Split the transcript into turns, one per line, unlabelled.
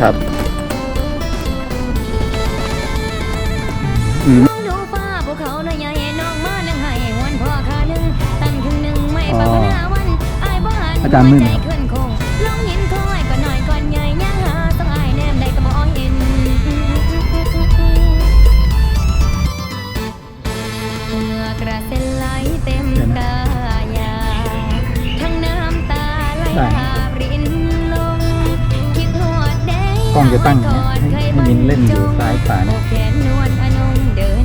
ครับอืม
ดูฟ้าภูเขาหน่อยใหญ่น้องมานั่งให้หวนพ่อขาหนึ่งตั้งครึ่งหนึ่งไม่ปากหน้าวันอายบ่หัน
อาจารย์มึน
ใจ
ครับ
ขึ้นคงลองหินคอยก็หน่อยก่อนใหญ่ย่างหาต้องอายแนมได้ก็บ่เห็นเหงื่อกระเซ็นไหลเต็มกายาทั้งน้ำตาไห ล้อง
จะตั้งอย่างเงี้ยให้ให้มินเล่นอยู่ซ้ายขวาเนี่ย